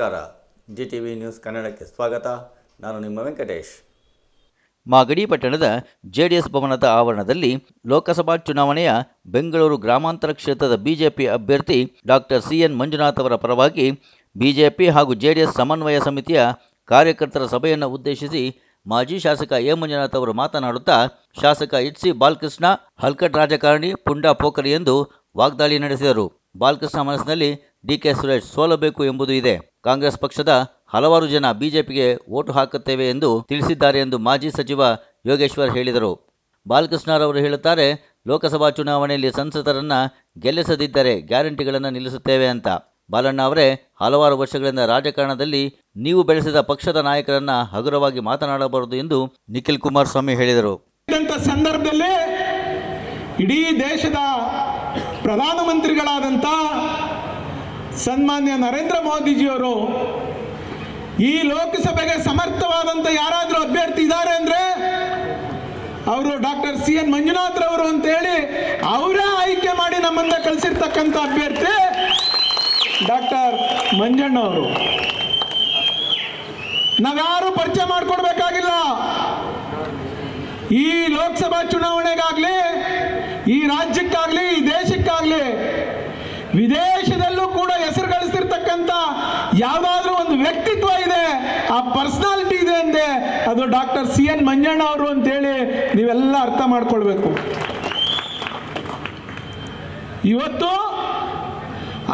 ನಮಸ್ಕಾರ. G T V news ಕನ್ನಡಕ್ಕೆ ಸ್ವಾಗತ. ನಾನು ನಿಮ್ಮ ವೆಂಕಟೇಶ್. ಮಾಗಡಿ ಪಟ್ಟಣದ ಜೆಡಿಎಸ್ ಭವನದ ಆವರಣದಲ್ಲಿ ಲೋಕಸಭಾ ಚುನಾವಣೆಯ ಬೆಂಗಳೂರು ಗ್ರಾಮಾಂತರ ಕ್ಷೇತ್ರದ ಬಿಜೆಪಿ ಅಭ್ಯರ್ಥಿ ಡಾಕ್ಟರ್ ಸಿಎನ್ ಮಂಜುನಾಥ್ ಅವರ ಪರವಾಗಿ ಬಿಜೆಪಿ ಹಾಗೂ ಜೆಡಿಎಸ್ ಸಮನ್ವಯ ಸಮಿತಿಯ ಕಾರ್ಯಕರ್ತರ ಸಭೆಯನ್ನು ಉದ್ದೇಶಿಸಿ ಮಾಜಿ ಶಾಸಕ ಎ ಮಂಜುನಾಥ್ ಅವರು ಮಾತನಾಡುತ್ತಾ, ಶಾಸಕ ಎಚ್ ಸಿ ಬಾಲಕೃಷ್ಣ ಹಲ್ಕಟ್ ರಾಜಕಾರಣಿ ಪುಂಡ ಪೋಖರಿ ಎಂದು ವಾಗ್ದಾಳಿ ನಡೆಸಿದರು. ಬಾಲಕೃಷ್ಣ ಮನಸ್ಸಿನಲ್ಲಿ ಡಿಕೆ ಸುರೇಶ್ ಸೋಲಬೇಕು ಎಂಬುದು ಇದೆ. ಕಾಂಗ್ರೆಸ್ ಪಕ್ಷದ ಹಲವಾರು ಜನ ಬಿಜೆಪಿಗೆ ವೋಟು ಹಾಕುತ್ತೇವೆ ಎಂದು ತಿಳಿಸಿದ್ದಾರೆ ಎಂದು ಮಾಜಿ ಸಚಿವ ಯೋಗೇಶ್ವರ್ ಹೇಳಿದರು. ಬಾಲಕೃಷ್ಣರವರು ಹೇಳುತ್ತಾರೆ, ಲೋಕಸಭಾ ಚುನಾವಣೆಯಲ್ಲಿ ಸಂಸದರನ್ನು ಗೆಲ್ಲಿಸದಿದ್ದರೆ ಗ್ಯಾರಂಟಿಗಳನ್ನು ನಿಲ್ಲಿಸುತ್ತೇವೆ ಅಂತ. ಬಾಲಣ್ಣ ಅವರೇ, ಹಲವಾರು ವರ್ಷಗಳಿಂದ ರಾಜಕಾರಣದಲ್ಲಿ ನೀವು ಬೆಳೆಸಿದ ಪಕ್ಷದ ನಾಯಕರನ್ನ ಹಗುರವಾಗಿ ಮಾತನಾಡಬಾರದು ಎಂದು ನಿಖಿಲ್ ಕುಮಾರಸ್ವಾಮಿ ಹೇಳಿದರು. ಸಂದರ್ಭದಲ್ಲಿ ಇಡೀ ದೇಶದ ಪ್ರಧಾನಮಂತ್ರಿಗಳಾದಂಥ ಸನ್ಮಾನ್ಯ ನರೇಂದ್ರ ಮೋದಿಜಿಯವರು ಈ ಲೋಕಸಭೆಗೆ ಸಮರ್ಥವಾದಂಥ ಯಾರಾದರೂ ಅಭ್ಯರ್ಥಿ ಇದ್ದಾರೆ ಅಂದರೆ ಅವರು ಡಾಕ್ಟರ್ ಸಿ ಎನ್ ರವರು ಅಂತೇಳಿ ಅವರೇ ಆಯ್ಕೆ ಮಾಡಿ ನಮ್ಮನ್ನು ಕಳಿಸಿರ್ತಕ್ಕಂಥ ಅಭ್ಯರ್ಥಿ ಡಾಕ್ಟರ್ ಮಂಜಣ್ಣವರು ನಾವ್ಯಾರು ಪರಿಚಯ ಮಾಡಿಕೊಡ್ಬೇಕಾಗಿಲ್ಲ. ಈ ಲೋಕಸಭಾ ಚುನಾವಣೆಗಾಗ್ಲಿ, ಈ ರಾಜ್ಯಕ್ಕಾಗ್ಲಿ, ಈ ದೇಶಕ್ಕಾಗ್ಲಿ ಗಳಿಸ್ತಿರ್ತಕ್ಕಂಥ ಯಾವುದಾದ್ರೂ ಒಂದು ವ್ಯಕ್ತಿತ್ವ ಇದೆ, ಆ ಪರ್ಸನಾಲಿಟಿ ಇದೆ ಅಂದೆ, ಅದು ಡಾಕ್ಟರ್ ಸಿ ಎನ್ ಮಂಜಣ್ಣ ಅವರು ಅಂತೇಳಿ ನೀವೆಲ್ಲ ಅರ್ಥ ಮಾಡ್ಕೊಳ್ಬೇಕು. ಇವತ್ತು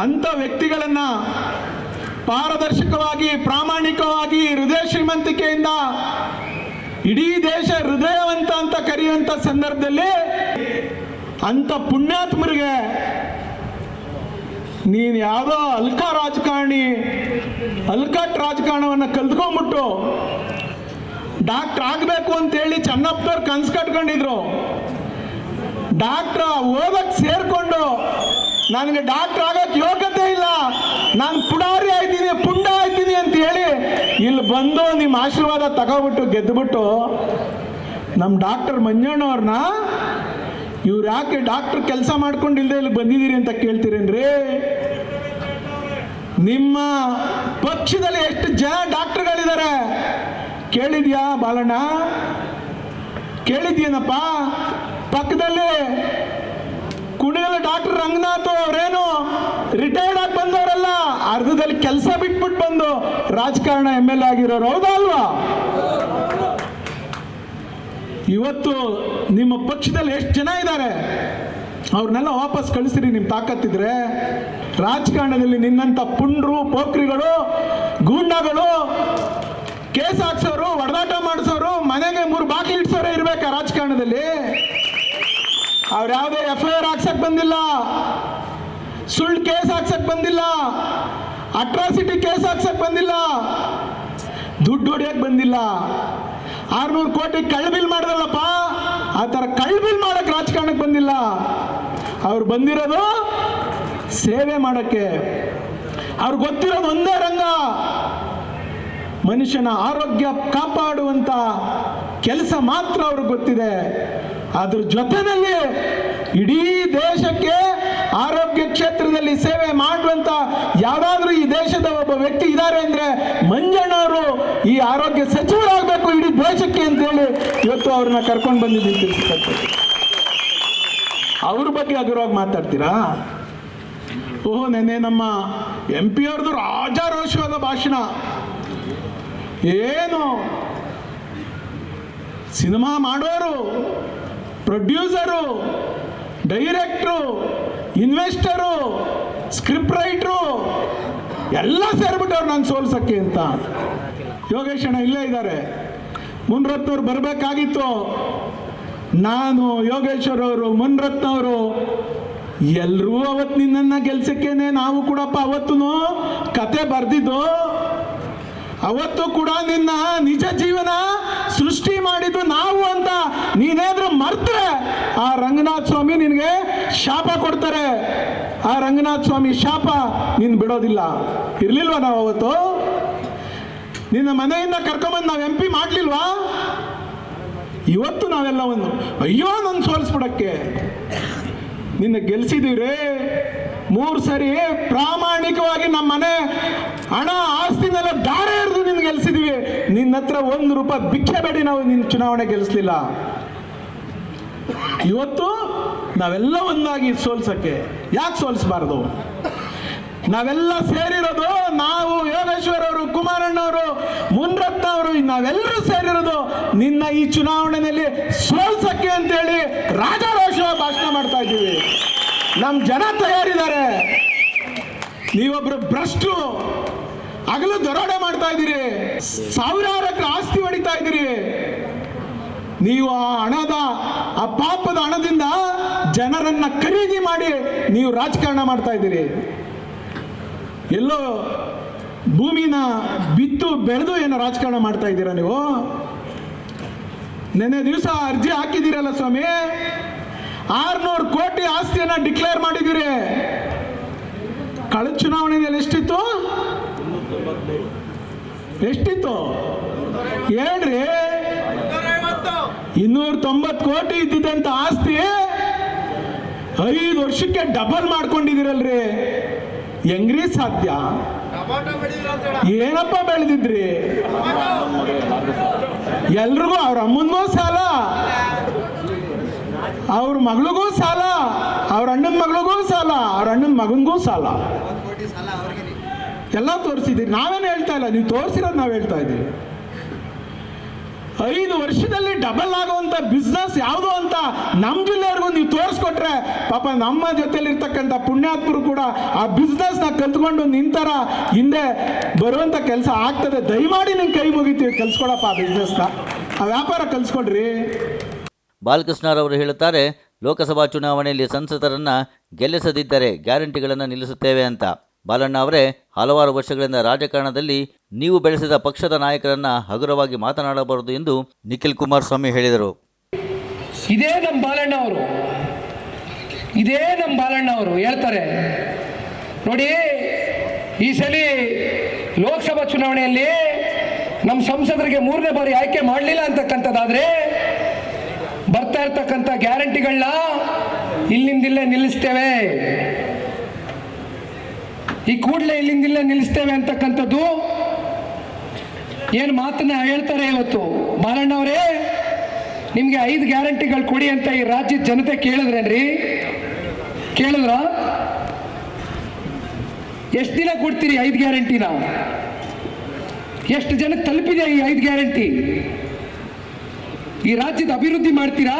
ಅಂಥ ವ್ಯಕ್ತಿಗಳನ್ನ ಪಾರದರ್ಶಕವಾಗಿ, ಪ್ರಾಮಾಣಿಕವಾಗಿ, ಹೃದಯ ಶ್ರೀಮಂತಿಕೆಯಿಂದ, ಇಡೀ ದೇಶ ಹೃದಯವಂತ ಅಂತ ಕರೆಯುವಂತ ಸಂದರ್ಭದಲ್ಲಿ ಅಂತ ಪುಣ್ಯಾತ್ಮರಿಗೆ ನೀನು ಯಾವುದೋ ಅಲ್ಕ ರಾಜಕಾರಣಿ, ಅಲ್ಕಟ್ ರಾಜಕಾರಣವನ್ನು ಕಲ್ತ್ಕೊಂಡ್ಬಿಟ್ಟು ಡಾಕ್ಟರ್ ಆಗಬೇಕು ಅಂತೇಳಿ ಚನ್ನಪ್ಪರ್ ಕನ್ಸು ಕಟ್ಕೊಂಡಿದ್ರು. ಡಾಕ್ಟ್ರ ಓದಕ್ ಸೇರ್ಕೊಂಡು ನನಗೆ ಡಾಕ್ಟರ್ ಆಗಕ್ ಯೋಗ್ಯತೆ ಇಲ್ಲ, ನಾನು ಪುಡಾರಿ ಆಯ್ತೀನಿ, ಪುಂಡ ಆಯ್ತೀನಿ ಅಂತ ಹೇಳಿ ಇಲ್ಲಿ ಬಂದು ನಿಮ್ಮ ಆಶೀರ್ವಾದ ತಗೋಬಿಟ್ಟು ಗೆದ್ದುಬಿಟ್ಟು ನಮ್ಮ ಡಾಕ್ಟರ್ ಮಂಜಣ್ಣವ್ರನ್ನ ಇವ್ರು ಯಾಕೆ ಡಾಕ್ಟರ್ ಕೆಲಸ ಮಾಡ್ಕೊಂಡು ಇಲ್ಲದೆ ಇಲ್ಲಿ ಬಂದಿದ್ದೀರಿ ಅಂತ ಕೇಳ್ತೀರೇನ್ರಿ? ನಿಮ್ಮ ಪಕ್ಷದಲ್ಲಿ ಎಷ್ಟು ಜನ ಡಾಕ್ಟರ್ಗಳಿದ್ದಾರೆ? ಕೇಳಿದ್ಯಾ ಬಾಲಣ್ಣ? ಕೇಳಿದ್ಯೇನಪ್ಪ ಪಕ್ಕದಲ್ಲಿ ಕುಣಿಯಲ್ಲ ಡಾಕ್ಟರ್ ರಂಗನಾಥ್ ಅವರೇನು ರಿಟೈರ್ಡ್ ಆಗಿ ಬಂದವರಲ್ಲ, ಅರ್ಧದಲ್ಲಿ ಕೆಲಸ ಬಿಟ್ಬಿಟ್ಟು ಬಂದು ರಾಜಕಾರಣ ಎಂ ಎಲ್ ಎ ಆಗಿರೋರು ಹೌದಾ ಇವತ್ತು ನಿಮ್ಮ ಪಕ್ಷದಲ್ಲಿ ಎಷ್ಟು ಜನ ಇದ್ದಾರೆ? ಅವ್ರನ್ನೆಲ್ಲ ವಾಪಸ್ ಕಳಿಸ್ರಿ ನಿಮ್ಮ ತಾಕತ್ತಿದ್ರೆ ರಾಜಕಾರಣದಲ್ಲಿ ನಿನ್ನಂಥ ಪುಂಡ್ರು, ಪೋಖ್ರಿಗಳು, ಗೂಂಡಗಳು ಕೇಸ್ ಹಾಕ್ಸೋರು ಒಡದಾಟ ಮಾಡಿಸೋರು, ಮನೆಗೆ ಮೂರು ಬಾಕಿ ಇಡ್ಸೋರೇ ಇರ್ಬೇಕಾ ರಾಜಕಾರಣದಲ್ಲಿ. ಅವ್ರು ಯಾವುದೇ ಎಫ್ ಐ ಆರ್ ಹಾಕ್ಸಕ್ ಬಂದಿಲ್ಲ. ಸುಳ್ಳು ಕೇಸ್ ಹಾಕ್ಸಕ್ ಬಂದಿಲ್ಲ. ಅಟ್ರಾಸಿಟಿ ಕೇಸ್ ಹಾಕ್ಸಕ್ ಬಂದಿಲ್ಲ. ದುಡ್ಡು ಹೊಡಿಯಕ್ ಬಂದಿಲ್ಲ. ಆರ್ನೂರು ಕೋಟಿ ಕಳ್ಬಿಲ್ ಮಾಡಿದ್ರಲ್ಲಪ್ಪ ಆ ಥರ ಕಳ್ಬಿಲ್ ಮಾಡಕ್ ರಾಜಕಾರಣಕ್ಕೆ ಬಂದಿಲ್ಲ. ಅವ್ರು ಬಂದಿರೋದು ಸೇವೆ ಮಾಡೋಕ್ಕೆ ಅವ್ರಿಗೆ ಗೊತ್ತಿರೋ ಒಂದೇ ರಂಗ. ಮನುಷ್ಯನ ಆರೋಗ್ಯ ಕಾಪಾಡುವಂತ ಕೆಲಸ ಮಾತ್ರ ಅವ್ರಿಗೆ ಗೊತ್ತಿದೆ. ಅದ್ರ ಜೊತೆಯಲ್ಲಿ ಇಡೀ ದೇಶಕ್ಕೆ ಆರೋಗ್ಯ ಕ್ಷೇತ್ರದಲ್ಲಿ ಸೇವೆ ಮಾಡುವಂತ ಯಾವ್ದಾದ್ರೂ ಈ ದೇಶದ ಒಬ್ಬ ವ್ಯಕ್ತಿ ಇದ್ದಾರೆ ಅಂದ್ರೆ ಮಂಜಣ್ಣವರು ಈ ಆರೋಗ್ಯ ಸಚಿವರಾಗಬೇಕು ಇಡೀ ದೇಶಕ್ಕೆ ಅಂತೇಳಿ ಇವತ್ತು ಅವ್ರನ್ನ ಕರ್ಕೊಂಡು ಬಂದಿದ್ದೀನಿ ತಿಳಿಸ್ತಾರೆ ಅವ್ರ ಬಗ್ಗೆ ಅದುರವಾಗಿ ಮಾತಾಡ್ತೀರಾ? ಓಹೋ, ನೆನ್ನೆ ನಮ್ಮ ಎಂ ಪಿ ಅವ್ರದ್ದು ರಾಜಾರೋಷವಾದ ಭಾಷಣ. ಏನು? ಸಿನಿಮಾ ಮಾಡೋರು, producer, director, investor, script writer, ಎಲ್ಲ ಸೇರ್ಬಿಟ್ಟವ್ರು ನಾನು ಸೋಲ್ಸಕ್ಕೆ ಅಂತ. ಯೋಗೇಶ್ ಅಣ್ಣ ಇಲ್ಲೇ ಇದ್ದಾರೆ. ಮುನ್ರತ್ನವ್ರು ಬರಬೇಕಾಗಿತ್ತು. ನಾನು ಯೋಗೇಶ್ವರ್ ಅವರು ಎಲ್ಲರೂ ಅವತ್ತು ನಿನ್ನನ್ನ ಗೆಲ್ಸಕ್ಕೇನೆ ನಾವು ಕೂಡಪ್ಪ ಅವತ್ತು ಕತೆ ಬರ್ದಿದ್ದು. ಅವತ್ತು ಕೂಡ ನಿನ್ನ ನಿಜ ಜೀವನ ಸೃಷ್ಟಿ ಮಾಡಿದ್ದು ನಾವು ಅಂತ ನೀನೇನಾದ್ರೂ ಮರ್ತ್ರೆ, ಆ ರಂಗನಾಥ ಸ್ವಾಮಿ ನಿನಗೆ ಶಾಪ ಕೊಡ್ತಾರೆ. ಆ ರಂಗನಾಥ್ ಸ್ವಾಮಿ ಶಾಪ ನೀನು ಬಿಡೋದಿಲ್ಲ. ಇರ್ಲಿಲ್ವಾ ನಾವು ಅವತ್ತು? ನಿನ್ನ ಮನೆಯಿಂದ ಕರ್ಕೊಂಬಂದು ನಾವು ಎಂ ಪಿ ಮಾಡ್ಲಿಲ್ವಾ? ಇವತ್ತು ನಾವೆಲ್ಲ ಒಂದು ಅಯ್ಯೋ ನನ್ನ ಸೋಲಿಸ್ಬಿಡಕ್ಕೆ. ನಿನ್ನ ಗೆಲ್ಸಿದೀವ್ರಿ. ಮೂರು ಸರಿ ಪ್ರಾಮಾಣಿಕವಾಗಿ ನಮ್ಮ ಮನೆ ಹಣ ಆಸ್ತಿನೆಲ್ಲ ದಾರೆ ಹಿಡಿದು ನಿನ್ ಗೆಲ್ಸಿದೀವಿ. ನಿನ್ನ ಹತ್ರ ಒಂದು ರೂಪಾಯಿ ಭಿಕ್ಷೆ ಬೇಡಿ ನಾವು ನಿನ್ನ ಚುನಾವಣೆ ಗೆಲ್ಲಿಸ್ಲಿಲ್ಲ ಇವತ್ತು ನಾವೆಲ್ಲ ಒಂದಾಗಿ ಸೋಲ್ಸಕ್ಕೆ ಯಾಕೆ ಸೋಲಿಸಬಾರ್ದು? ನಾವೆಲ್ಲ ಸೇರಿರೋದು ನಾವು ಯೋಗೇಶ್ವರ್ ಅವರು ಕುಮಾರಣ್ಣವರು ಮುನ್ರತ್ನ ಅವರು ನಾವೆಲ್ಲರೂ ಸೇರಿರೋದು ನಿನ್ನ ಈ ಚುನಾವಣೆಯಲ್ಲಿ ಸೋಲ್ಸಕ್ಕೆ ಅಂತೇಳಿ ರಾಜಾರೋಷ ಭಾಷಣ ಮಾಡ್ತಾ ಇದ್ದೀವಿ. ನಮ್ಮ ಜನ ತಯಾರಿದ್ದಾರೆ. ನೀವೊಬ್ರು ಭ್ರಷ್ಟು, ಹಗಲು ದರೋಡೆ ಮಾಡ್ತಾ ಇದ್ದೀರಿ. ಸಾವಿರಾರು ಆಸ್ತಿ ಹೊಡಿತಾ ಇದ್ದೀರಿ. ನೀವು ಆ ಹಣದ, ಆ ಪಾಪದ ಹಣದಿಂದ ಜನರನ್ನ ಖರೀದಿ ಮಾಡಿ ನೀವು ರಾಜಕಾರಣ ಮಾಡ್ತಾ ಇದ್ದೀರಿ. ಎಲ್ಲೋ ಭೂಮಿನ ಬಿತ್ತು ಬೆಳೆದು ಏನೋ ರಾಜಕಾರಣ ಮಾಡ್ತಾ ಇದ್ದೀರಾ ನೀವು? ನೆನ್ನೆ ದಿವಸ ಅರ್ಜಿ ಹಾಕಿದ್ದೀರಲ್ಲ ಸ್ವಾಮಿ? ಆರ್ನೂರು ಕೋಟಿ ಆಸ್ತಿಯನ್ನ ಡಿಕ್ಲೇರ್ ಮಾಡಿದ್ದೀರಿ. ಕಳೆದ ಚುನಾವಣೆಯಲ್ಲಿ ಎಷ್ಟಿತ್ತು? ಎಷ್ಟಿತ್ತು? ಹೇಳ್ರಿ. ಇನ್ನೂರ ತೊಂಬತ್ತು ಕೋಟಿ ಇದ್ದಿದ್ದಂತ ಆಸ್ತಿ ಐದು ವರ್ಷಕ್ಕೆ ಡಬಲ್ ಮಾಡ್ಕೊಂಡಿದ್ದೀರಲ್ರಿ. ಹೆಂಗ್ರಿ ಸಾಧ್ಯ? ಏನಪ್ಪ ಬೆಳೆದಿದ್ರಿ? ಎಲ್ರಿಗೂ ಅವ್ರ ಅಮ್ಮನಿಗೂ ಸಾಲ, ಅವ್ರ ಮಗಳಿಗೂ ಸಾಲ, ಅವ್ರ ಅಣ್ಣನ ಮಗಳಿಗೂ ಸಾಲ, ಅವ್ರ ಅಣ್ಣನ ಮಗನಿಗೂ ಸಾಲ. ಎಲ್ಲ ತೋರಿಸಿದ್ದೀರಿ. ನಾವೇನು ಹೇಳ್ತಾ ಇಲ್ಲ, ನೀವು ತೋರಿಸಿರೋದು ನಾವು ಹೇಳ್ತಾ ಇದ್ದೀವಿ. ಐದು ವರ್ಷದಲ್ಲಿ ಡಬಲ್ ಆಗುವಂತ ಬಿಸ್ನೆಸ್ ಯಾವುದು ಅಂತ ನಮ್ಮ ಜಿಲ್ಲೆಯವ್ರಿಗೂ ನೀವು ತೋರಿಸ್ಕೊಟ್ರೆ ಪಾಪ ನಮ್ಮ ಜೊತೆಲಿರ್ತಕ್ಕಂಥ ಪುಣ್ಯಾತ್ಮರು ಕೂಡ ಆ ಬಿಸ್ನೆಸ್ನ ಕಲ್ತ್ಕೊಂಡು ನಿಂತರ ಹಿಂದೆ ಬರುವಂತ ಕೆಲಸ ಆಗ್ತದೆ. ದಯಮಾಡಿ ನಿನ್ ಕೈ ಮುಗಿತೀವಿ ಕಲ್ಸ್ಕೊಡಪ್ಪ ಆ ಬಿಸ್ನೆಸ್ನ ಆ ವ್ಯಾಪಾರ ಕಲ್ಸ್ಕೊಡ್ರಿ. ಬಾಲಕೃಷ್ಣರವರು ಹೇಳುತ್ತಾರೆ ಲೋಕಸಭಾ ಚುನಾವಣೆಯಲ್ಲಿ ಸಂಸದರನ್ನ ಗೆಲ್ಲಿಸದಿದ್ದರೆ ಗ್ಯಾರಂಟಿಗಳನ್ನು ನಿಲ್ಲಿಸುತ್ತೇವೆ ಅಂತ. ಬಾಲಣ್ಣ ಅವರೇ ಹಲವಾರು ವರ್ಷಗಳಿಂದ ರಾಜಕಾರಣದಲ್ಲಿ ನೀವು ಬೆಳೆಸಿದ ಪಕ್ಷದ ನಾಯಕರನ್ನ ಹಗುರವಾಗಿ ಮಾತನಾಡಬಾರದು ಎಂದು ನಿಖಿಲ್ ಕುಮಾರಸ್ವಾಮಿ ಹೇಳಿದರು. ಇದೇ ನಮ್ಮ ಬಾಲಣ್ಣ ಅವರು ಇದೇ ನಮ್ಮ ಬಾಲಣ್ಣ ಅವರು ಹೇಳ್ತಾರೆ. ನೋಡಿ, ಈ ಸಲ ಲೋಕಸಭಾ ಚುನಾವಣೆಯಲ್ಲಿ ನಮ್ಮ ಸಂಸದರಿಗೆ ಮೂರನೇ ಬಾರಿ ಆಯ್ಕೆ ಮಾಡಲಿಲ್ಲ ಅಂತಕ್ಕಂಥದ್ದಾದ್ರೆ ಬರ್ತಾ ಇರ್ತಕ್ಕಂಥ ಗ್ಯಾರಂಟಿಗಳನ್ನ ಇಲ್ಲಿಂದಿಲ್ಲೇ ನಿಲ್ಲಿಸ್ತೇವೆ. ಈ ಕೂಡಲೇ ಇಲ್ಲಿಂದಿಲ್ಲೇ ನಿಲ್ಲಿಸ್ತೇವೆ ಅಂತಕ್ಕಂಥದ್ದು ಏನು ಮಾತನ್ನ ಹೇಳ್ತಾರೆ ಇವತ್ತು? ಬಾಲಣ್ಣವರೇ ನಿಮಗೆ ಐದು ಗ್ಯಾರಂಟಿಗಳು ಕೊಡಿ ಅಂತ ಈ ರಾಜ್ಯದ ಜನತೆ ಕೇಳಿದ್ರೇನ್ರಿ? ಕೇಳಿದ್ರ? ಎಷ್ಟು ದಿನ ಕೊಡ್ತೀರಿ ಐದು ಗ್ಯಾರಂಟಿನ ಎಷ್ಟು ಜನಕ್ಕೆ ತಲುಪಿದೆ ಈ ಐದು ಗ್ಯಾರಂಟಿ? ಈ ರಾಜ್ಯದ ಅಭಿವೃದ್ಧಿ ಮಾಡ್ತೀರಾ?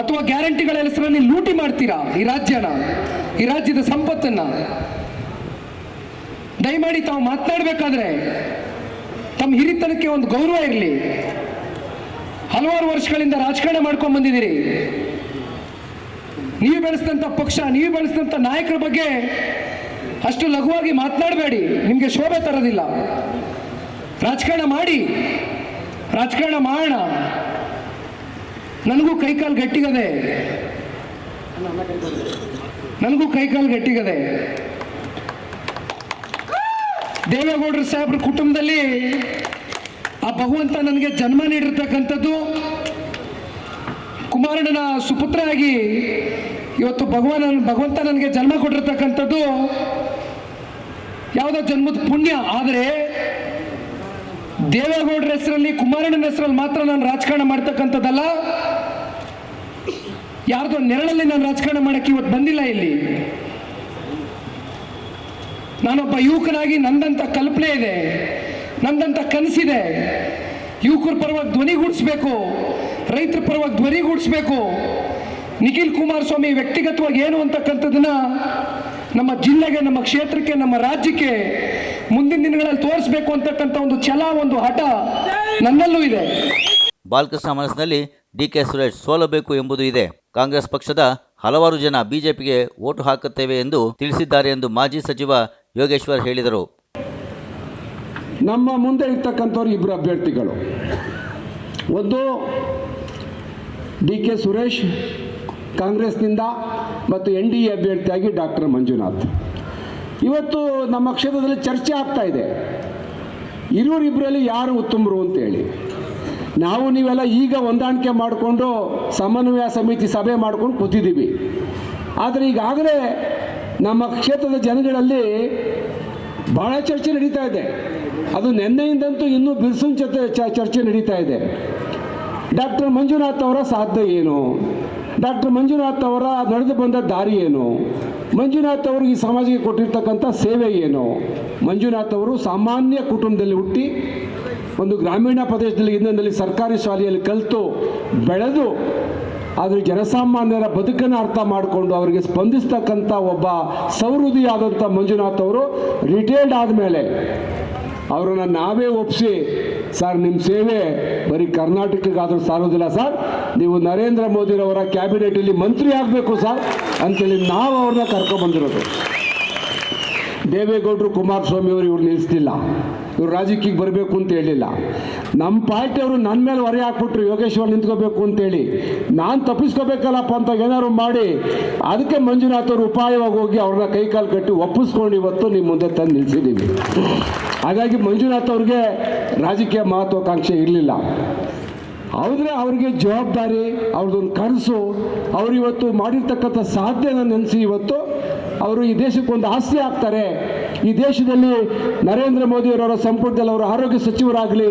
ಅಥವಾ ಗ್ಯಾರಂಟಿಗಳ ಹೆಸರಲ್ಲಿ ಲೂಟಿ ಮಾಡ್ತೀರಾ ಈ ರಾಜ್ಯನ, ಈ ರಾಜ್ಯದ ಸಂಪತ್ತನ್ನ? ದಯಮಾಡಿ ತಾವು ಮಾತನಾಡಬೇಕಾದ್ರೆ ತಮ್ಮ ಹಿರಿತನಕ್ಕೆ ಒಂದು ಗೌರವ ಇರಲಿ. ಹಲವಾರು ವರ್ಷಗಳಿಂದ ರಾಜಕಾರಣ ಮಾಡ್ಕೊಂಡು ಬಂದಿದ್ದೀರಿ. ನೀವು ಬೆಳೆಸಿದಂಥ ಪಕ್ಷ, ನೀವು ಬೆಳೆಸಿದಂಥ ನಾಯಕರ ಬಗ್ಗೆ ಅಷ್ಟು ಲಘುವಾಗಿ ಮಾತನಾಡಬೇಡಿ. ನಿಮಗೆ ಶೋಭೆ ತರೋದಿಲ್ಲ. ರಾಜಕಾರಣ ಮಾಡಿ. ರಾಜಕಾರಣ ಮಾಡೋಣ. ನನಗೂ ಕೈಕಾಲು ಗಟ್ಟಿಗದೆ. ನನಗೂ ಕೈಕಾಲು ಗಟ್ಟಿಗದೆ. ದೇವೇಗೌಡರು ಸಾಹೇಬ್ರ ಕುಟುಂಬದಲ್ಲಿ ಆ ಭಗವಂತ ನನಗೆ ಜನ್ಮ ನೀಡಿರ್ತಕ್ಕಂಥದ್ದು ಕುಮಾರಣ್ಣನ ಸುಪುತ್ರ ಆಗಿ ಇವತ್ತು ಭಗವಾನ ಭಗವಂತ ನನಗೆ ಜನ್ಮ ಕೊಟ್ಟಿರ್ತಕ್ಕಂಥದ್ದು ಯಾವುದೋ ಜನ್ಮದ ಪುಣ್ಯ. ಆದರೆ ದೇವೇಗೌಡರ ಹೆಸರಲ್ಲಿ, ಕುಮಾರಣ್ಣನ ಹೆಸರಲ್ಲಿ ಮಾತ್ರ ನಾನು ರಾಜಕಾರಣ ಮಾಡ್ತಕ್ಕಂಥದ್ದಲ್ಲ. ಯಾರ್ದೋ ನೆರಳಲ್ಲಿ ನಾನು ರಾಜಕಾರಣ ಮಾಡಕ್ಕೆ ಇವತ್ತು ಬಂದಿಲ್ಲ ಇಲ್ಲಿ. ನಾನೊಬ್ಬ ಯುವಕನಾಗಿ ನಂದಂಥ ಕಲ್ಪನೆ ಇದೆ, ನಂದಂಥ ಕನಸಿದೆ. ಯುವಕರ ಪರವಾಗಿ ಧ್ವನಿಗೂಡಿಸ್ಬೇಕು ರೈತರ ಪರವಾಗಿ ಧ್ವನಿಗೂಡಿಸ್ಬೇಕು ನಿಖಿಲ್ ಕುಮಾರಸ್ವಾಮಿ ವ್ಯಕ್ತಿಗತವಾಗಿ ಏನು ಅಂತಕ್ಕಂಥದ್ದನ್ನ ನಮ್ಮ ಜಿಲ್ಲೆಗೆ ನಮ್ಮ ಕ್ಷೇತ್ರಕ್ಕೆ ನಮ್ಮ ರಾಜ್ಯಕ್ಕೆ ಮುಂದಿನ ದಿನಗಳಲ್ಲಿ ತೋರಿಸಬೇಕು ಅಂತಕ್ಕಂಥ ಒಂದು ಛಲ ಒಂದು ಹಠ ನನ್ನಲ್ಲೂ ಇದೆ. ಬಾಲಕೃಷ್ಣ ಮನಸ್ಸಿನಲ್ಲಿ ಡಿಕೆ ಸುರೇಶ್ ಸೋಲಬೇಕು ಎಂಬುದು ಇದೆ. ಕಾಂಗ್ರೆಸ್ ಪಕ್ಷದ ಹಲವಾರು ಜನ ಬಿಜೆಪಿಗೆ ಓಟು ಹಾಕುತ್ತೇವೆ ಎಂದು ತಿಳಿಸಿದ್ದಾರೆ ಎಂದು ಮಾಜಿ ಸಚಿವ ಯೋಗೇಶ್ವರ್ ಹೇಳಿದರು. ನಮ್ಮ ಮುಂದೆ ಇರ್ತಕ್ಕಂಥವ್ರು ಇಬ್ಬರು ಅಭ್ಯರ್ಥಿಗಳು. ಒಂದು ಡಿ ಕೆ ಸುರೇಶ್ ಕಾಂಗ್ರೆಸ್ನಿಂದ ಮತ್ತು ಎನ್ ಡಿ ಎ ಅಭ್ಯರ್ಥಿಯಾಗಿ ಡಾಕ್ಟರ್ ಮಂಜುನಾಥ್. ಇವತ್ತು ನಮ್ಮ ಕ್ಷೇತ್ರದಲ್ಲಿ ಚರ್ಚೆ ಆಗ್ತಾ ಇದೆ. ಇರುವರಿಬ್ಬರಲ್ಲಿ ಯಾರು ಉತ್ತಮರು ಅಂತೇಳಿ. ನಾವು ನೀವೆಲ್ಲ ಈಗ ಹೊಂದಾಣಿಕೆ ಮಾಡಿಕೊಂಡು ಸಮನ್ವಯ ಸಮಿತಿ ಸಭೆ ಮಾಡ್ಕೊಂಡು ಕೂತಿದ್ದೀವಿ. ಆದರೆ ಈಗಾಗಲೇ ನಮ್ಮ ಕ್ಷೇತ್ರದ ಜನಗಳಲ್ಲಿ ಭಾಳ ಚರ್ಚೆ ನಡೀತಾ ಇದೆ. ಅದು ನಿನ್ನೆಯಿಂದಂತೂ ಇನ್ನೂ ಬಿರುಸಿನ ಜೊತೆ ಚರ್ಚೆ ನಡೀತಾ ಇದೆ. ಡಾಕ್ಟರ್ ಮಂಜುನಾಥ್ ಅವರ ಸಾಧ್ಯ ಏನು? ಡಾಕ್ಟರ್ ಮಂಜುನಾಥ್ ಅವರ ನಡೆದು ಬಂದ ದಾರಿ ಏನು? ಮಂಜುನಾಥ್ ಅವರು ಈ ಸಮಾಜಕ್ಕೆ ಕೊಟ್ಟಿರ್ತಕ್ಕಂಥ ಸೇವೆ ಏನು? ಮಂಜುನಾಥ್ ಅವರು ಸಾಮಾನ್ಯ ಕುಟುಂಬದಲ್ಲಿ ಹುಟ್ಟಿ ಒಂದು ಗ್ರಾಮೀಣ ಪ್ರದೇಶದಲ್ಲಿ ಇನ್ನೊಂದಲ್ಲಿ ಸರ್ಕಾರಿ ಶಾಲೆಯಲ್ಲಿ ಕಲಿತು ಬೆಳೆದು ಆದರೆ ಜನಸಾಮಾನ್ಯರ ಬದುಕನ್ನು ಅರ್ಥ ಮಾಡಿಕೊಂಡು ಅವರಿಗೆ ಸ್ಪಂದಿಸ್ತಕ್ಕಂಥ ಒಬ್ಬ ಸೌಹೃದಿಯಾದಂಥ ಮಂಜುನಾಥ್ ಅವರು ರಿಟೈರ್ಡ್ ಆದಮೇಲೆ ಅವರನ್ನು ನಾವೇ ಒಪ್ಪಿಸಿ ಸರ್ ನಿಮ್ಮ ಸೇವೆ ಬರೀ ಕರ್ನಾಟಕಕ್ಕಾದರೂ ಸಾರೋದಿಲ್ಲ ಸರ್. ನೀವು ನರೇಂದ್ರ ಮೋದಿರವರ ಕ್ಯಾಬಿನೆಟಲ್ಲಿ ಮಂತ್ರಿ ಆಗಬೇಕು, ಸರ್, ಅಂತೇಳಿ ನಾವು ಅವ್ರನ್ನ ಕರ್ಕೊಂಡ್ಬಂದಿರೋದು ದೇವೇಗೌಡರು ಕುಮಾರಸ್ವಾಮಿ ಅವರು ಇವ್ರು ನಿಲ್ಲಿಸ್ತಿಲ್ಲ ಇವ್ರು ರಾಜಕೀಯಕ್ಕೆ ಬರಬೇಕು ಅಂತ ಹೇಳಿಲ್ಲ. ನಮ್ಮ ಪಾರ್ಟಿಯವರು ನನ್ನ ಮೇಲೆ ಹೊರೆ ಹಾಕ್ಬಿಟ್ರು ಯೋಗೇಶ್ವರ್ ನಿಂತ್ಕೋಬೇಕು ಅಂತೇಳಿ ನಾನು ತಪ್ಪಿಸ್ಕೋಬೇಕಲ್ಲಪ್ಪ ಅಂತ ಏನಾದ್ರು ಮಾಡಿ, ಅದಕ್ಕೆ ಮಂಜುನಾಥ್ ಅವರು ಉಪಾಯವಾಗಿ ಹೋಗಿ ಅವ್ರನ್ನ ಕೈಕಾಲು ಕಟ್ಟಿ ಒಪ್ಪಿಸ್ಕೊಂಡು ಇವತ್ತು ನಿಮ್ಮ ಮುಂದೆ ತಂದು ನಿಲ್ಲಿಸಿದ್ದೀವಿ ಹಾಗಾಗಿ ಮಂಜುನಾಥ್ ಅವ್ರಿಗೆ ರಾಜಕೀಯ ಮಹತ್ವಾಕಾಂಕ್ಷೆ ಇರಲಿಲ್ಲ. ಆದರೆ ಅವ್ರಿಗೆ ಜವಾಬ್ದಾರಿ ಅವ್ರದ್ದೊಂದು ಕನಸು, ಅವರು ಇವತ್ತು ಮಾಡಿರ್ತಕ್ಕಂಥ ಸಾಧ್ಯನ ನೆನೆಸಿ ಇವತ್ತು ಅವರು ಈ ದೇಶಕ್ಕೊಂದು ಆಸ್ತಿ ಆಗ್ತಾರೆ. ಈ ದೇಶದಲ್ಲಿ ನರೇಂದ್ರ ಮೋದಿಯವರ ಸಂಪುಟದಲ್ಲಿ ಅವರು ಆರೋಗ್ಯ ಸಚಿವರಾಗಲಿ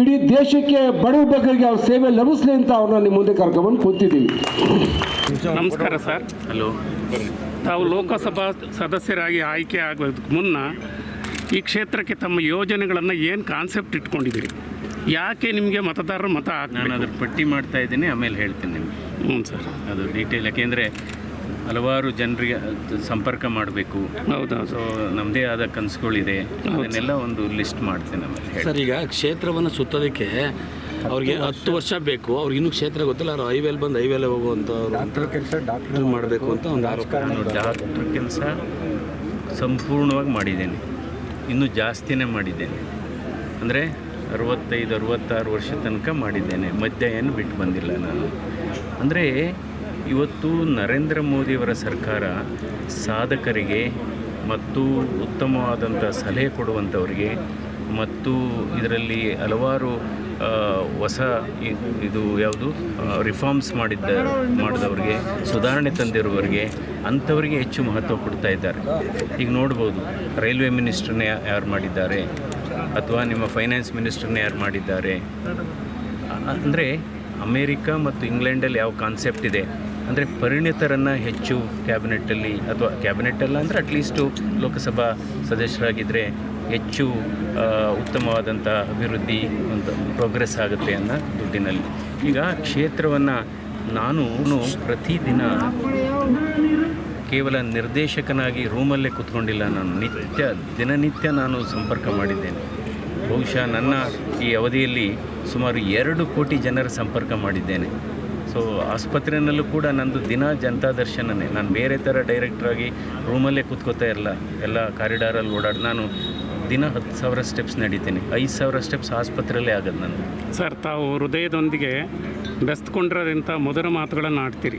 ಇಡೀ ದೇಶಕ್ಕೆ ಬಡವ ಬಗ್ಗರಿಗೆ ಅವ್ರ ಸೇವೆ ಲಭಿಸಲಿ ಅಂತ ಅವ್ರನ್ನ ನಿಮ್ಮ ಮುಂದೆ ಕರ್ಕೊಂಡು ಕೂತಿದ್ದೀವಿ. ನಮಸ್ಕಾರ ಸರ್. ಹಲೋ. ತಾವು ಲೋಕಸಭಾ ಸದಸ್ಯರಾಗಿ ಆಯ್ಕೆ ಆಗೋದಕ್ಕೆ ಮುನ್ನ ಈ ಕ್ಷೇತ್ರಕ್ಕೆ ತಮ್ಮ ಯೋಜನೆಗಳನ್ನು ಏನು ಕಾನ್ಸೆಪ್ಟ್ ಇಟ್ಕೊಂಡಿದ್ದೀರಿ? ಯಾಕೆ ನಿಮಗೆ ಮತದಾರರು ಮತ ನಾನು ಅದ್ರ ಪಟ್ಟಿ ಮಾಡ್ತಾ ಇದ್ದೀನಿ ಆಮೇಲೆ ಹೇಳ್ತೀನಿ ನಿಮಗೆ. ಹ್ಞೂ ಸರ್. ಅದು ಡೀಟೇಲ್ ಯಾಕೆಂದರೆ ಹಲವಾರು ಜನರಿಗೆ ಅದು ಸಂಪರ್ಕ ಮಾಡಬೇಕು. ಹೌದಾ ಸೊ ನಮ್ಮದೇ ಆದ ಕನಸುಗಳಿದೆ. ಅದನ್ನೆಲ್ಲ ಒಂದು ಲಿಸ್ಟ್ ಮಾಡ್ತೇನೆ ನಾನು ಸರ್ ಈಗ ಕ್ಷೇತ್ರವನ್ನು ಸುತ್ತೋದಕ್ಕೆ ಅವ್ರಿಗೆ ಹತ್ತು ವರ್ಷ. ಬೇಕು. ಅವ್ರಿಗೆ ಇನ್ನೂ ಕ್ಷೇತ್ರ ಗೊತ್ತಿಲ್ಲ. ಅವ್ರು ಹೈವೇಲಿ ಬಂದು ಹೈವೇಲೆ ಹೋಗುವಂಥವ್ರು ಕೆಲಸ ಡಾಕ್ಟರ್ ಮಾಡಬೇಕು ಅಂತ ಒಂದು ಆರೋಪ. ನಾನು ಡಾಕ್ಟ್ರ್ ಕೆಲಸ ಸಂಪೂರ್ಣವಾಗಿ ಮಾಡಿದ್ದೇನೆ. ಇನ್ನೂ ಜಾಸ್ತಿನೇ ಮಾಡಿದ್ದೇನೆ. ಅಂದರೆ ಅರವತ್ತೈದು ಅರವತ್ತಾರು ವರ್ಷ ತನಕ ಮಾಡಿದ್ದೇನೆ. ಮಧ್ಯ ಏನು ಬಿಟ್ಟು ಬಂದಿಲ್ಲ ನಾನು. ಅಂದರೆ ಇವತ್ತು ನರೇಂದ್ರ ಮೋದಿಯವರ ಸರ್ಕಾರ ಸಾಧಕರಿಗೆ ಮತ್ತು ಉತ್ತಮವಾದಂಥ ಸಲಹೆ ಕೊಡುವಂಥವರಿಗೆ ಮತ್ತು ಇದರಲ್ಲಿ ಹಲವಾರು ಹೊಸ ಇದು ಯಾವುದು ರಿಫಾರ್ಮ್ಸ್ ಮಾಡಿದ್ದ, ಮಾಡಿದವರಿಗೆ, ಸುಧಾರಣೆ ತಂದಿರುವವರಿಗೆ ಅಂಥವರಿಗೆ ಹೆಚ್ಚು ಮಹತ್ವ ಕೊಡ್ತಾ ಇದ್ದಾರೆ. ಈಗ ನೋಡ್ಬೋದು, ರೈಲ್ವೆ ಮಿನಿಸ್ಟ್ರನ್ನೇ ಯಾರು ಮಾಡಿದ್ದಾರೆ, ಅಥವಾ ನಿಮ್ಮ ಫೈನಾನ್ಸ್ ಮಿನಿಸ್ಟ್ರನ್ನೇ ಯಾರು ಮಾಡಿದ್ದಾರೆ. ಅಂದರೆ ಅಮೇರಿಕಾ ಮತ್ತು ಇಂಗ್ಲೆಂಡಲ್ಲಿ ಯಾವ ಕಾನ್ಸೆಪ್ಟ್ ಇದೆ? ಅಂದರೆ ಪರಿಣಿತರನ್ನು ಹೆಚ್ಚು ಕ್ಯಾಬಿನೆಟ್ಟಲ್ಲಿ ಅಥವಾ ಕ್ಯಾಬಿನೆಟ್ಟಲ್ಲ ಅಂದರೆ ಅಟ್ಲೀಸ್ಟು ಲೋಕಸಭಾ ಸದಸ್ಯರಾಗಿದ್ದರೆ ಹೆಚ್ಚು ಉತ್ತಮವಾದಂಥ ಅಭಿವೃದ್ಧಿ ಒಂದು ಪ್ರೋಗ್ರೆಸ್ ಆಗುತ್ತೆ ಅನ್ನೋ ದುಡ್ಡಿನಲ್ಲಿ. ಈಗ ಕ್ಷೇತ್ರವನ್ನು ನಾನು ಪ್ರತಿದಿನ ಕೇವಲ ನಿರ್ದೇಶಕನಾಗಿ ರೂಮಲ್ಲೇ ಕೂತ್ಕೊಂಡಿಲ್ಲ ನಾನು. ನಿತ್ಯ, ದಿನನಿತ್ಯ ನಾನು ಸಂಪರ್ಕ ಮಾಡಿದ್ದೇನೆ. ಬಹುಶಃ ನನ್ನ ಈ ಅವಧಿಯಲ್ಲಿ ಸುಮಾರು ಎರಡು ಕೋಟಿ ಜನರ ಸಂಪರ್ಕ ಮಾಡಿದ್ದೇನೆ. ಸೊ ಆಸ್ಪತ್ರೆಯಲ್ಲೂ ಕೂಡ ನಂದು ದಿನ ಜನತಾ ದರ್ಶನನೇ. ನಾನು ಬೇರೆ ಥರ ಡೈರೆಕ್ಟ್ರಾಗಿ ರೂಮಲ್ಲೇ ಕೂತ್ಕೋತಾ ಇರಲ್ಲ ಎಲ್ಲ ಕಾರಿಡಾರಲ್ಲಿ ಓಡಾಡಿ, ನಾನು ದಿನ ಹತ್ತು ಸಾವಿರ ಸ್ಟೆಪ್ಸ್ ನಡೀತೀನಿ. ಐದು ಸಾವಿರ ಸ್ಟೆಪ್ಸ್ ಆಸ್ಪತ್ರೆಯಲ್ಲೇ ಆಗೋದು ನಾನು ಸರ್ ತಾವು ಹೃದಯದೊಂದಿಗೆ ಬೆಸ್ತ್ಕೊಂಡಿರೋದಂಥ ಮಧುರ ಮಾತುಗಳನ್ನು ಆಡ್ತೀರಿ.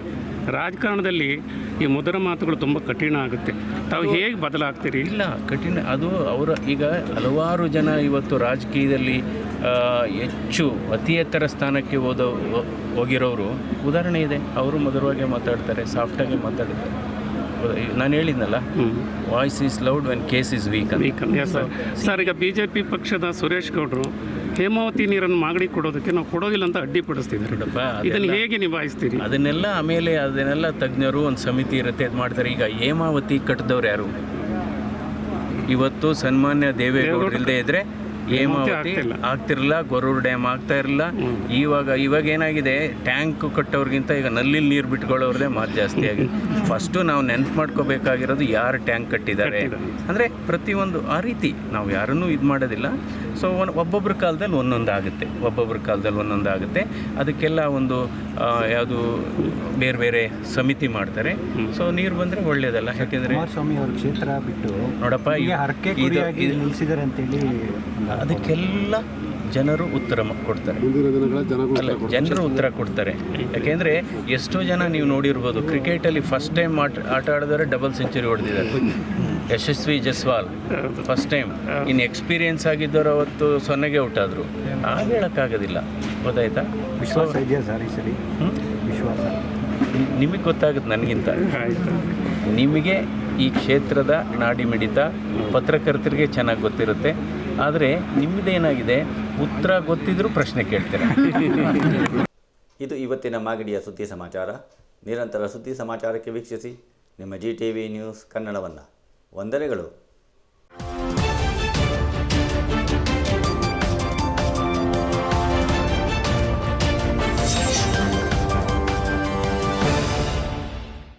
ರಾಜಕಾರಣದಲ್ಲಿ ಈ ಮೊದಲ ಮಾತುಗಳು ತುಂಬ ಕಠಿಣ ಆಗುತ್ತೆ. ತಾವು ಹೇಗೆ ಬದಲಾಗ್ತೀರಿ? ಇಲ್ಲ ಕಠಿಣ. ಅದು ಅವರ ಈಗ ಹಲವಾರು ಜನ ಇವತ್ತು ರಾಜಕೀಯದಲ್ಲಿ ಹೆಚ್ಚು ಅತಿ ಎತ್ತರ ಸ್ಥಾನಕ್ಕೆ ಹೋದ ಹೋಗಿರೋರು. ಉದಾಹರಣೆ ಇದೆ ಅವರು ಮಧುರವಾಗಿ ಮಾತಾಡ್ತಾರೆ ಸಾಫ್ಟಾಗಿ ಮಾತಾಡ್ತಾರೆ ಹೌದಾ? ನಾನು ಹೇಳಿದ್ನಲ್ಲ voice is loud when case is weak weak sir ಈಗ ಬಿ ಜೆ ಪಿ ಪಕ್ಷದ ಸುರೇಶ್ ಗೌಡರು ಹೇಮಾವತಿ ನೀರನ್ನು ಮಾಗಡಿ ಕೊಡೋದಕ್ಕೆ ನಾವು ಕೊಡೋದಿಲ್ಲ ಅಂತ ಅಡ್ಡಿಪಡಿಸ್ತಿದ್ದಾರೆ. ನೋಡಪ್ಪ, ಇದನ್ನು ಹೇಗೆ ನಿಭಾಯಿಸ್ತೀರಿ? ಅದನ್ನೆಲ್ಲ ಆಮೇಲೆ ಅದನ್ನೆಲ್ಲ ತಜ್ಞರು ಒಂದು ಸಮಿತಿ ಇರುತ್ತೆ ಅದು ಮಾಡ್ತಾರೆ. ಈಗ ಹೇಮಾವತಿ ಕಟ್ಟಿದವ್ರು ಯಾರು? ಇವತ್ತು ಸನ್ಮಾನ್ಯ ದೇವೇಗೌಡರು ಇಲ್ಲದೆ ಇದ್ರೆ ಹೇಮಾವತಿ. ಆಗ್ತಿರಲಿಲ್ಲ ಗೊರೂರು ಡ್ಯಾಮ್ ಆಗ್ತಾ ಇರಲಿಲ್ಲ. ಇವಾಗ ಇವಾಗ ಏನಾಗಿದೆ? ಟ್ಯಾಂಕ್ ಕಟ್ಟೋರ್ಗಿಂತ ಈಗ ನಲ್ಲಿ ನೀರು ಬಿಟ್ಕೊಳ್ಳೋರದೇ ಮಾತು ಜಾಸ್ತಿ ಆಗಿದೆ. ಫಸ್ಟು ನಾವು ನೆನ್ಪು ಮಾಡ್ಕೋಬೇಕಾಗಿರೋದು ಯಾರು ಟ್ಯಾಂಕ್ ಕಟ್ಟಿದ್ದಾರೆ. ಅಂದರೆ ಪ್ರತಿಯೊಂದು ಆ ರೀತಿ ನಾವು ಯಾರನ್ನೂ ಇದು ಮಾಡೋದಿಲ್ಲ. ಸೊ ಒನ್ ಒಬ್ಬೊಬ್ಬರ ಕಾಲದಲ್ಲಿ ಒಂದೊಂದು ಆಗುತ್ತೆ. ಒಬ್ಬೊಬ್ಬರ ಕಾಲದಲ್ಲಿ ಒಂದೊಂದು ಆಗುತ್ತೆ. ಅದಕ್ಕೆಲ್ಲ ಒಂದು ಯಾವುದು ಬೇರೆ ಬೇರೆ ಸಮಿತಿ ಮಾಡ್ತಾರೆ. ಸೊ ನೀರು ಬಂದರೆ ಒಳ್ಳೆಯದಲ್ಲ ಯಾಕೆಂದರೆ ಸ್ವಾಮಿ ಅವ್ರ ಕ್ಷೇತ್ರ ಬಿಟ್ಟು ನೋಡಪ್ಪ ಅಂತೇಳಿ ಅದಕ್ಕೆಲ್ಲ ಜನರು ಉತ್ತರ ಕೊಡ್ತಾರೆ. ಅಲ್ಲ ಜನರು ಉತ್ತರ ಕೊಡ್ತಾರೆ. ಯಾಕೆಂದರೆ ಎಷ್ಟೋ ಜನ ನೀವು ನೋಡಿರ್ಬೋದು ಕ್ರಿಕೆಟಲ್ಲಿ ಫಸ್ಟ್ ಟೈಮ್ ಆಟ ಆಟ ಆಡಿದರೆ ಡಬಲ್ ಸೆಂಚುರಿ ಹೊಡೆದಿದ್ದಾರೆ. ಯಶಸ್ವಿ ಜಸ್ವಾಲ್ ಫಸ್ಟ್ ಟೈಮ್ ಇನ್ನು ಎಕ್ಸ್ಪೀರಿಯನ್ಸ್ ಆಗಿದ್ದವರು ಅವತ್ತು ಸೊನ್ನೆಗೆ ಔಟ್ ಆದರು. ಹಾಗೆ ಹೇಳೋಕ್ಕಾಗೋದಿಲ್ಲ. ಗೊತ್ತಾಯ್ತಾ? ವಿಶ್ವಾಸ ಇದೆಯಾ ಸರ್ ಈ ಸರಿ ವಿಶ್ವಾಸ? ನಿಮಗೆ ಗೊತ್ತಾಗುತ್ತೆ ನನಗಿಂತ. ಆಯಿತು. ನಿಮಗೆ ಈ ಕ್ಷೇತ್ರದ ನಾಡಿ ಮಿಡಿತ ಪತ್ರಕರ್ತರಿಗೆ ಚೆನ್ನಾಗಿ ಗೊತ್ತಿರುತ್ತೆ. ಆದರೆ ನಿಮ್ಮದೇನಾಗಿದೆ ಉತ್ತರ ಗೊತ್ತಿದ್ರೂ ಪ್ರಶ್ನೆ ಕೇಳ್ತೀರಾ? ಇದು ಇವತ್ತಿನ ಮಾಗಡಿಯ ಸುದ್ದಿ ಸಮಾಚಾರ. ನಿರಂತರ ಸುದ್ದಿ ಸಮಾಚಾರಕ್ಕೆ ವೀಕ್ಷಿಸಿ. ನಿಮ್ಮ ಜಿ ಟಿ ವಿ ನ್ಯೂಸ್ ಕನ್ನಡವನ್ನು. ವಂದನೆಗಳು.